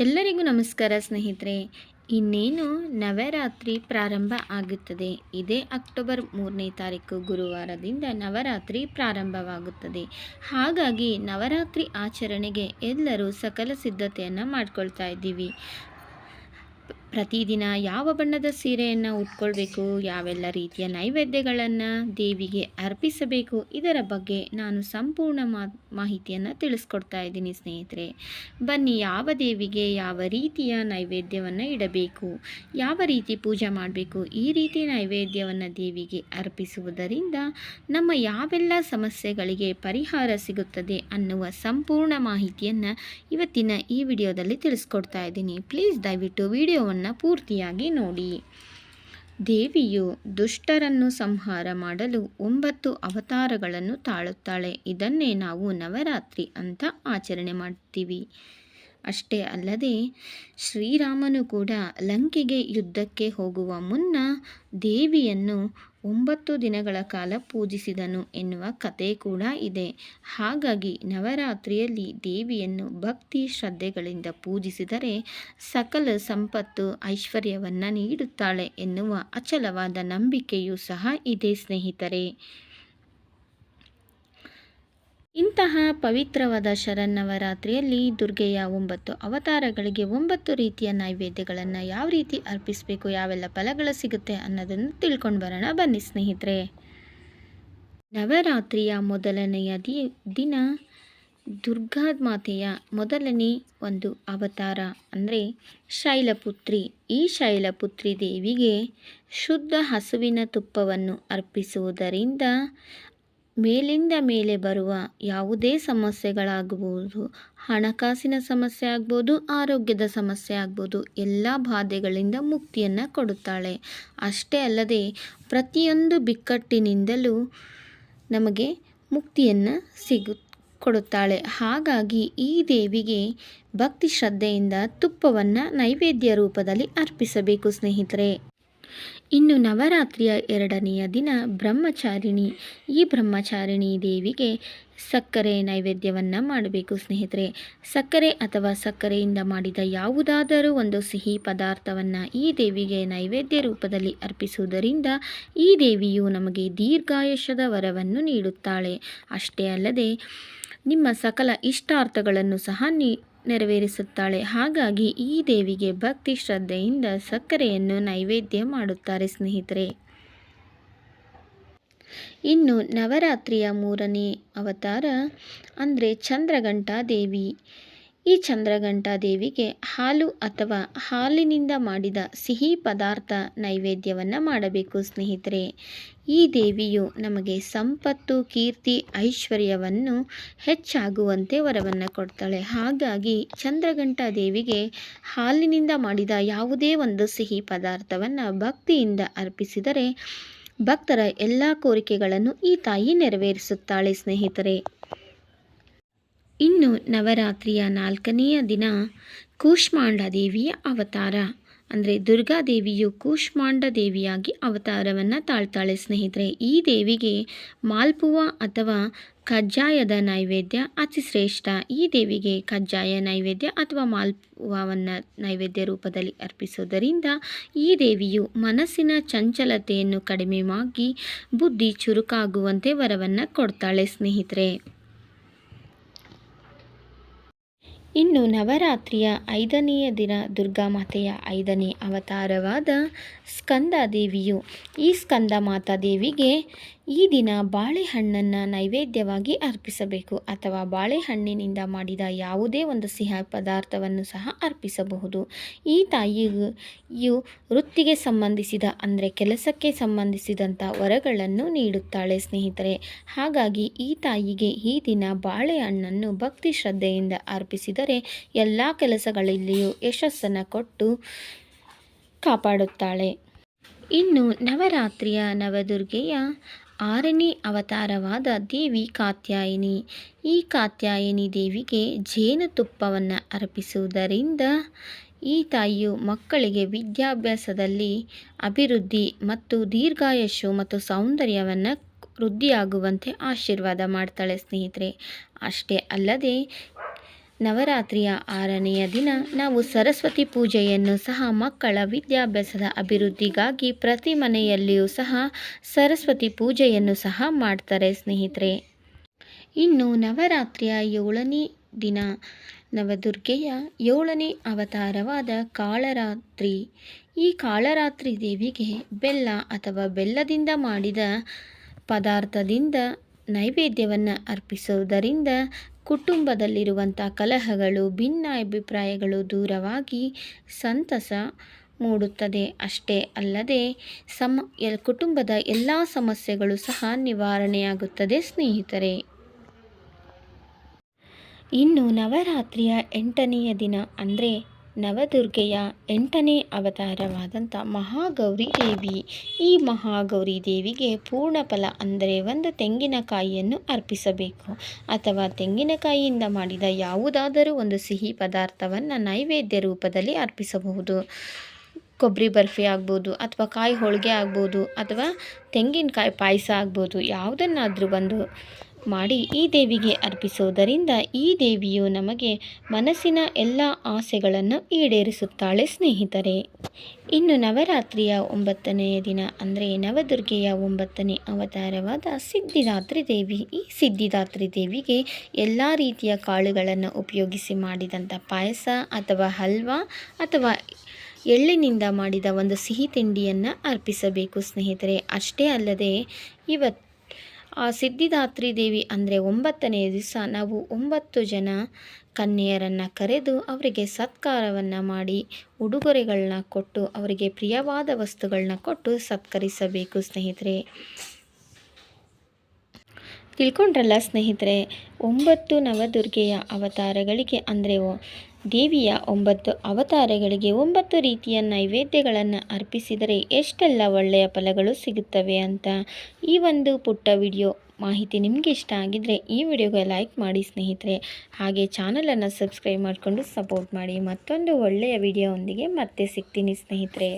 ಎಲ್ಲರಿಗೂ ನಮಸ್ಕಾರ ಸ್ನೇಹಿತರೆ. ಇನ್ನೇನು ನವರಾತ್ರಿ ಪ್ರಾರಂಭ ಆಗುತ್ತದೆ. ಇದೇ ಅಕ್ಟೋಬರ್ ಮೂರನೇ ತಾರೀಕು ಗುರುವಾರದಿಂದ ನವರಾತ್ರಿ ಪ್ರಾರಂಭವಾಗುತ್ತದೆ. ಹಾಗಾಗಿ ನವರಾತ್ರಿ ಆಚರಣೆಗೆ ಎಲ್ಲರೂ ಸಕಲ ಸಿದ್ಧತೆಯನ್ನು ಮಾಡ್ಕೊಳ್ತಾ ಇದ್ದೀವಿ. ಪ್ರತಿದಿನ ಯಾವ ಬಣ್ಣದ ಸೀರೆಯನ್ನು ಉಟ್ಕೊಳ್ಬೇಕು, ಯಾವೆಲ್ಲ ರೀತಿಯ ನೈವೇದ್ಯಗಳನ್ನು ದೇವಿಗೆ ಅರ್ಪಿಸಬೇಕು, ಇದರ ಬಗ್ಗೆ ನಾನು ಸಂಪೂರ್ಣ ಮಾಹಿತಿಯನ್ನು ತಿಳಿಸ್ಕೊಡ್ತಾ ಇದ್ದೀನಿ ಸ್ನೇಹಿತರೆ. ಬನ್ನಿ, ಯಾವ ದೇವಿಗೆ ಯಾವ ರೀತಿಯ ನೈವೇದ್ಯವನ್ನು ಇಡಬೇಕು, ಯಾವ ರೀತಿ ಪೂಜೆ ಮಾಡಬೇಕು, ಈ ರೀತಿ ನೈವೇದ್ಯವನ್ನು ದೇವಿಗೆ ಅರ್ಪಿಸುವುದರಿಂದ ನಮ್ಮ ಯಾವೆಲ್ಲ ಸಮಸ್ಯೆಗಳಿಗೆ ಪರಿಹಾರ ಸಿಗುತ್ತದೆ ಅನ್ನುವ ಸಂಪೂರ್ಣ ಮಾಹಿತಿಯನ್ನು ಇವತ್ತಿನ ಈ ವಿಡಿಯೋದಲ್ಲಿ ತಿಳಿಸ್ಕೊಡ್ತಾ ಇದ್ದೀನಿ. ಪ್ಲೀಸ್ ದಯವಿಟ್ಟು ವಿಡಿಯೋವನ್ನು ಪೂರ್ತಿಯಾಗಿ ನೋಡಿ. ದೇವಿಯು ದುಷ್ಟರನ್ನು ಸಂಹಾರ ಮಾಡಲು ಒಂಬತ್ತು ಅವತಾರಗಳನ್ನು ತಾಳುತ್ತಾಳೆ. ಇದನ್ನೇ ನಾವು ನವರಾತ್ರಿ ಅಂತ ಆಚರಣೆ ಮಾಡ್ತೀವಿ. ಅಷ್ಟೇ ಅಲ್ಲದೆ ಶ್ರೀರಾಮನು ಕೂಡ ಲಂಕೆಗೆ ಯುದ್ಧಕ್ಕೆ ಹೋಗುವ ಮುನ್ನ ದೇವಿಯನ್ನು ಒಂಬತ್ತು ದಿನಗಳ ಕಾಲ ಪೂಜಿಸಿದನು ಎನ್ನುವ ಕತೆ ಕೂಡ ಇದೆ. ಹಾಗಾಗಿ ನವರಾತ್ರಿಯಲ್ಲಿ ದೇವಿಯನ್ನು ಭಕ್ತಿ ಶ್ರದ್ಧೆಗಳಿಂದ ಪೂಜಿಸಿದರೆ ಸಕಲ ಸಂಪತ್ತು ಐಶ್ವರ್ಯವನ್ನು ನೀಡುತ್ತಾಳೆ ಎನ್ನುವ ಅಚಲವಾದ ನಂಬಿಕೆಯೂ ಸಹ ಇದೆ ಸ್ನೇಹಿತರೆ. ಇಂತಹ ಪವಿತ್ರವಾದ ಶರನ್ನವರಾತ್ರಿಯಲ್ಲಿ ದುರ್ಗೆಯ ಒಂಬತ್ತು ಅವತಾರಗಳಿಗೆ ಒಂಬತ್ತು ರೀತಿಯ ನೈವೇದ್ಯಗಳನ್ನು ಯಾವ ರೀತಿ ಅರ್ಪಿಸಬೇಕು, ಯಾವೆಲ್ಲ ಫಲಗಳು ಸಿಗುತ್ತೆ ಅನ್ನೋದನ್ನು ತಿಳ್ಕೊಂಡು ಬರೋಣ. ಬನ್ನಿ ಸ್ನೇಹಿತರೆ. ನವರಾತ್ರಿಯ ಮೊದಲನೆಯ ದಿನ ದುರ್ಗಾ ಮಾತೆಯ ಮೊದಲನೇ ಒಂದು ಅವತಾರ ಅಂದರೆ ಶೈಲಪುತ್ರಿ. ಈ ಶೈಲಪುತ್ರಿ ದೇವಿಗೆ ಶುದ್ಧ ಹಸುವಿನ ತುಪ್ಪವನ್ನು ಅರ್ಪಿಸುವುದರಿಂದ ಮೇಲಿಂದ ಮೇಲೆ ಬರುವ ಯಾವುದೇ ಸಮಸ್ಯೆಗಳಾಗಬಹುದು. ಹಣಕಾಸಿನ ಸಮಸ್ಯೆ ಆಗ್ಬೋದು, ಆರೋಗ್ಯದ ಸಮಸ್ಯೆ ಆಗ್ಬೋದು, ಎಲ್ಲ ಬಾಧೆಗಳಿಂದ ಮುಕ್ತಿಯನ್ನು ಕೊಡುತ್ತಾಳೆ. ಅಷ್ಟೇ ಅಲ್ಲದೆ ಪ್ರತಿಯೊಂದು ಬಿಕ್ಕಟ್ಟಿನಿಂದಲೂ ನಮಗೆ ಮುಕ್ತಿಯನ್ನು ಸಿಗು, ಕೊಡುತ್ತಾಳೆ. ಹಾಗಾಗಿ ಈ ದೇವಿಗೆ ಭಕ್ತಿ ಶ್ರದ್ಧೆಯಿಂದ ತುಪ್ಪವನ್ನು ನೈವೇದ್ಯ ರೂಪದಲ್ಲಿ ಅರ್ಪಿಸಬೇಕು ಸ್ನೇಹಿತರೆ. ಇನ್ನು ನವರಾತ್ರಿಯ ಎರಡನೆಯ ದಿನ ಬ್ರಹ್ಮಚಾರಿಣಿ. ಈ ಬ್ರಹ್ಮಚಾರಿಣಿ ದೇವಿಗೆ ಸಕ್ಕರೆ ನೈವೇದ್ಯವನ್ನು ಮಾಡಬೇಕು ಸ್ನೇಹಿತರೆ. ಸಕ್ಕರೆ ಅಥವಾ ಸಕ್ಕರೆಯಿಂದ ಮಾಡಿದ ಯಾವುದಾದರೂ ಒಂದು ಸಿಹಿ ಪದಾರ್ಥವನ್ನು ಈ ದೇವಿಗೆ ನೈವೇದ್ಯ ರೂಪದಲ್ಲಿ ಅರ್ಪಿಸುವುದರಿಂದ ಈ ದೇವಿಯು ನಮಗೆ ದೀರ್ಘಾಯುಷ್ಯದ ವರವನ್ನು ನೀಡುತ್ತಾಳೆ. ಅಷ್ಟೇ ಅಲ್ಲದೆ ನಿಮ್ಮ ಸಕಲ ಇಷ್ಟಾರ್ಥಗಳನ್ನು ಸಹ ನೀ ನೆರವೇರಿಸುತ್ತಾಳೆ. ಹಾಗಾಗಿ ಈ ದೇವಿಗೆ ಭಕ್ತಿ, ಶ್ರದ್ಧೆಯಿಂದ ಸಕ್ಕರೆಯನ್ನು ನೈವೇದ್ಯ ಮಾಡುತ್ತಾರೆ ಸ್ನೇಹಿತರೆ. ಇನ್ನು ನವರಾತ್ರಿಯ ಮೂರನೇ ಅವತಾರ ಅಂದರೆ ಚಂದ್ರಘಂಟಾ ದೇವಿ. ಈ ಚಂದ್ರಘಂಟಾ ದೇವಿಗೆ ಹಾಲು ಅಥವಾ ಹಾಲಿನಿಂದ ಮಾಡಿದ ಸಿಹಿ ಪದಾರ್ಥ ನೈವೇದ್ಯವನ್ನು ಮಾಡಬೇಕು ಸ್ನೇಹಿತರೆ. ಈ ದೇವಿಯು ನಮಗೆ ಸಂಪತ್ತು, ಕೀರ್ತಿ, ಐಶ್ವರ್ಯವನ್ನು ಹೆಚ್ಚಾಗುವಂತೆ ವರವನ್ನು ಕೊಡ್ತಾಳೆ. ಹಾಗಾಗಿ ಚಂದ್ರಘಂಟಾ ದೇವಿಗೆ ಹಾಲಿನಿಂದ ಮಾಡಿದ ಯಾವುದೇ ಒಂದು ಸಿಹಿ ಪದಾರ್ಥವನ್ನು ಭಕ್ತಿಯಿಂದ ಅರ್ಪಿಸಿದರೆ ಭಕ್ತರ ಎಲ್ಲ ಕೋರಿಕೆಗಳನ್ನು ಈ ತಾಯಿ ನೆರವೇರಿಸುತ್ತಾಳೆ ಸ್ನೇಹಿತರೆ. ಇನ್ನು ನವರಾತ್ರಿಯ ನಾಲ್ಕನೆಯ ದಿನ ಕೂಷ್ಮಾಂಡ ದೇವಿಯ ಅವತಾರ. ಅಂದರೆ ದುರ್ಗಾದೇವಿಯು ಕೂಷ್ಮಾಂಡ ದೇವಿಯಾಗಿ ಅವತಾರವನ್ನು ತಾಳ್ತಾಳೆ ಸ್ನೇಹಿತರೆ. ಈ ದೇವಿಗೆ ಮಾಲ್ಪುವ ಅಥವಾ ಕಜ್ಜಾಯದ ನೈವೇದ್ಯ ಅತಿ ಶ್ರೇಷ್ಠ. ಈ ದೇವಿಗೆ ಕಜ್ಜಾಯ ನೈವೇದ್ಯ ಅಥವಾ ಮಾಲ್ಪುವವನ್ನು ನೈವೇದ್ಯ ರೂಪದಲ್ಲಿ ಅರ್ಪಿಸುವುದರಿಂದ ಈ ದೇವಿಯು ಮನಸ್ಸಿನ ಚಂಚಲತೆಯನ್ನು ಕಡಿಮೆ ಮಾಡಿ ಬುದ್ಧಿ ಚುರುಕಾಗುವಂತೆ ವರವನ್ನು ಕೊಡ್ತಾಳೆ ಸ್ನೇಹಿತರೆ. ಇನ್ನು ನವರಾತ್ರಿಯ ಐದನೆಯ ದಿನ ದುರ್ಗಾ ಮಾತೆಯ ಐದನೇ ಅವತಾರವಾದ ಸ್ಕಂದ ದೇವಿಯು ಈ ಸ್ಕಂದ ಮಾತಾ ದೇವಿಗೆ ಈ ದಿನ ಬಾಳೆಹಣ್ಣನ್ನು ನೈವೇದ್ಯವಾಗಿ ಅರ್ಪಿಸಬೇಕು ಅಥವಾ ಬಾಳೆಹಣ್ಣಿನಿಂದ ಮಾಡಿದ ಯಾವುದೇ ಒಂದು ಸಿಹಿ ಪದಾರ್ಥವನ್ನು ಸಹ ಅರ್ಪಿಸಬಹುದು. ಈ ತಾಯಿಯು ವೃತ್ತಿಗೆ ಸಂಬಂಧಿಸಿದ, ಅಂದರೆ ಕೆಲಸಕ್ಕೆ ಸಂಬಂಧಿಸಿದಂಥ ವರಗಳನ್ನು ನೀಡುತ್ತಾಳೆ ಸ್ನೇಹಿತರೆ. ಹಾಗಾಗಿ ಈ ತಾಯಿಗೆ ಈ ದಿನ ಬಾಳೆಹಣ್ಣನ್ನು ಭಕ್ತಿ ಶ್ರದ್ಧೆಯಿಂದ ಅರ್ಪಿಸಿದರೆ ಎಲ್ಲ ಕೆಲಸಗಳಲ್ಲಿಯೂ ಯಶಸ್ಸನ್ನು ಕೊಟ್ಟು ಕಾಪಾಡುತ್ತಾಳೆ. ಇನ್ನು ನವರಾತ್ರಿಯ ನವದುರ್ಗೆಯ ಆರನೇ ಅವತಾರವಾದ ದೇವಿ ಕಾತ್ಯಾಯಿನಿ. ಈ ಕಾತ್ಯಾಯಿನಿ ದೇವಿಗೆ ಜೇನುತುಪ್ಪವನ್ನು ಅರ್ಪಿಸುವುದರಿಂದ ಈ ತಾಯಿಯು ಮಕ್ಕಳಿಗೆ ವಿದ್ಯಾಭ್ಯಾಸದಲ್ಲಿ ಅಭಿವೃದ್ಧಿ ಮತ್ತು ದೀರ್ಘಾಯಸ್ಸು ಮತ್ತು ಸೌಂದರ್ಯವನ್ನು ವೃದ್ಧಿಯಾಗುವಂತೆ ಆಶೀರ್ವಾದ ಮಾಡ್ತಾಳೆ ಸ್ನೇಹಿತರೆ. ಅಷ್ಟೇ ಅಲ್ಲದೆ ನವರಾತ್ರಿಯ ಆರನೆಯ ದಿನ ನಾವು ಸರಸ್ವತಿ ಪೂಜೆಯನ್ನು ಸಹ ಮಕ್ಕಳ ವಿದ್ಯಾಭ್ಯಾಸದ ಅಭಿವೃದ್ಧಿಗಾಗಿ ಪ್ರತಿ ಮನೆಯಲ್ಲಿಯೂ ಸಹ ಸರಸ್ವತಿ ಪೂಜೆಯನ್ನು ಸಹ ಮಾಡ್ತಾರೆ ಸ್ನೇಹಿತರೆ. ಇನ್ನು ನವರಾತ್ರಿಯ ಏಳನೇ ದಿನ ನವದುರ್ಗೆಯ ಏಳನೇ ಅವತಾರವಾದ ಕಾಳರಾತ್ರಿ. ಈ ಕಾಳರಾತ್ರಿ ದೇವಿಗೆ ಬೆಲ್ಲ ಅಥವಾ ಬೆಲ್ಲದಿಂದ ಮಾಡಿದ ಪದಾರ್ಥದಿಂದ ನೈವೇದ್ಯವನ್ನು ಅರ್ಪಿಸುವುದರಿಂದ ಕುಟುಂಬದಲ್ಲಿರುವಂಥ ಕಲಹಗಳು, ಭಿನ್ನ ಅಭಿಪ್ರಾಯಗಳು ದೂರವಾಗಿ ಸಂತಸ ಮೂಡುತ್ತದೆ. ಅಷ್ಟೇ ಅಲ್ಲದೆ, ಸಮ ಕುಟುಂಬದ ಎಲ್ಲ ಸಮಸ್ಯೆಗಳು ಸಹ ನಿವಾರಣೆಯಾಗುತ್ತದೆ, ಸ್ನೇಹಿತರೆ. ಇನ್ನು ನವರಾತ್ರಿಯ ಎಂಟನೆಯ ದಿನ, ಅಂದರೆ ನವದುರ್ಗೆಯ ಎಂಟನೇ ಅವತಾರವಾದಂಥ ಮಹಾಗೌರಿ ದೇವಿ. ಈ ಮಹಾಗೌರಿ ದೇವಿಗೆ ಪೂರ್ಣ ಫಲ ಅಂದರೆ ಒಂದು ತೆಂಗಿನಕಾಯಿಯನ್ನು ಅರ್ಪಿಸಬೇಕು. ಅಥವಾ ತೆಂಗಿನಕಾಯಿಯಿಂದ ಮಾಡಿದ ಯಾವುದಾದರೂ ಒಂದು ಸಿಹಿ ಪದಾರ್ಥವನ್ನು ನೈವೇದ್ಯ ರೂಪದಲ್ಲಿ ಅರ್ಪಿಸಬಹುದು. ಕೊಬ್ಬರಿ ಬರ್ಫಿ ಆಗ್ಬೋದು ಅಥವಾ ಕಾಯಿ ಹೋಳಿಗೆ ಆಗ್ಬೋದು ಅಥವಾ ತೆಂಗಿನಕಾಯಿ ಪಾಯಸ ಆಗ್ಬೋದು ಯಾವುದನ್ನಾದರೂ ಒಂದು ಮಾಡಿ ಈ ದೇವಿಗೆ ಅರ್ಪಿಸುವುದರಿಂದ ಈ ದೇವಿಯು ನಮಗೆ ಮನಸ್ಸಿನ ಎಲ್ಲ ಆಸೆಗಳನ್ನು ಈಡೇರಿಸುತ್ತಾಳೆ, ಸ್ನೇಹಿತರೆ. ಇನ್ನು ನವರಾತ್ರಿಯ ಒಂಬತ್ತನೆಯ ದಿನ, ಅಂದರೆ ನವದುರ್ಗೆಯ ಒಂಬತ್ತನೇ ಅವತಾರವಾದ ಸಿದ್ಧಿದಾತ್ರಿ ದೇವಿ, ಈ ಸಿದ್ಧಿದಾತ್ರಿ ದೇವಿಗೆ ಎಲ್ಲ ರೀತಿಯ ಕಾಳುಗಳನ್ನು ಉಪಯೋಗಿಸಿ ಮಾಡಿದಂಥ ಪಾಯಸ ಅಥವಾ ಹಲ್ವಾ ಅಥವಾ ಎಳ್ಳಿನಿಂದ ಮಾಡಿದ ಒಂದು ಸಿಹಿ ತಿಂಡಿಯನ್ನು ಅರ್ಪಿಸಬೇಕು, ಸ್ನೇಹಿತರೆ. ಅಷ್ಟೇ ಅಲ್ಲದೆ ಇವತ್ತು ಆ ಸಿದ್ಧಿದಾತ್ರಿ ದೇವಿ ಅಂದರೆ ಒಂಬತ್ತನೆಯ ದಿವಸ ನಾವು ಒಂಬತ್ತು ಜನ ಕನ್ಯೆಯರನ್ನು ಕರೆದು ಅವರಿಗೆ ಸತ್ಕಾರವನ್ನು ಮಾಡಿ ಉಡುಗೊರೆಗಳನ್ನ ಕೊಟ್ಟು ಅವರಿಗೆ ಪ್ರಿಯವಾದ ವಸ್ತುಗಳನ್ನ ಕೊಟ್ಟು ಸತ್ಕರಿಸಬೇಕು ಸ್ನೇಹಿತರೆ. ತಿಳ್ಕೊಂಡ್ರಲ್ಲ ಸ್ನೇಹಿತರೆ, ಒಂಬತ್ತು ನವದುರ್ಗೆಯ ಅವತಾರಗಳಿಗೆ ಅಂದರೆ ದೇವಿಯ ಒಂಬತ್ತು ಅವತಾರಗಳಿಗೆ ಒಂಬತ್ತು ರೀತಿಯ ನೈವೇದ್ಯಗಳನ್ನು ಅರ್ಪಿಸಿದರೆ ಎಷ್ಟೆಲ್ಲ ಒಳ್ಳೆಯ ಫಲಗಳು ಸಿಗುತ್ತವೆ ಅಂತ ಈ ಒಂದು ಪುಟ್ಟ ವಿಡಿಯೋ. ಮಾಹಿತಿ ನಿಮಗೆ ಇಷ್ಟ ಆಗಿದ್ದರೆ ಈ ವಿಡಿಯೋಗೆ ಲೈಕ್ ಮಾಡಿ ಸ್ನೇಹಿತರೆ. ಹಾಗೆ ಚಾನಲನ್ನು ಸಬ್ಸ್ಕ್ರೈಬ್ ಮಾಡಿಕೊಂಡು ಸಪೋರ್ಟ್ ಮಾಡಿ ಮತ್ತೊಂದು ಒಳ್ಳೆಯ ವಿಡಿಯೋ ಒಂದಿಗೆ ಮತ್ತೆ ಸಿಗ್ತೀನಿ ಸ್ನೇಹಿತರೆ.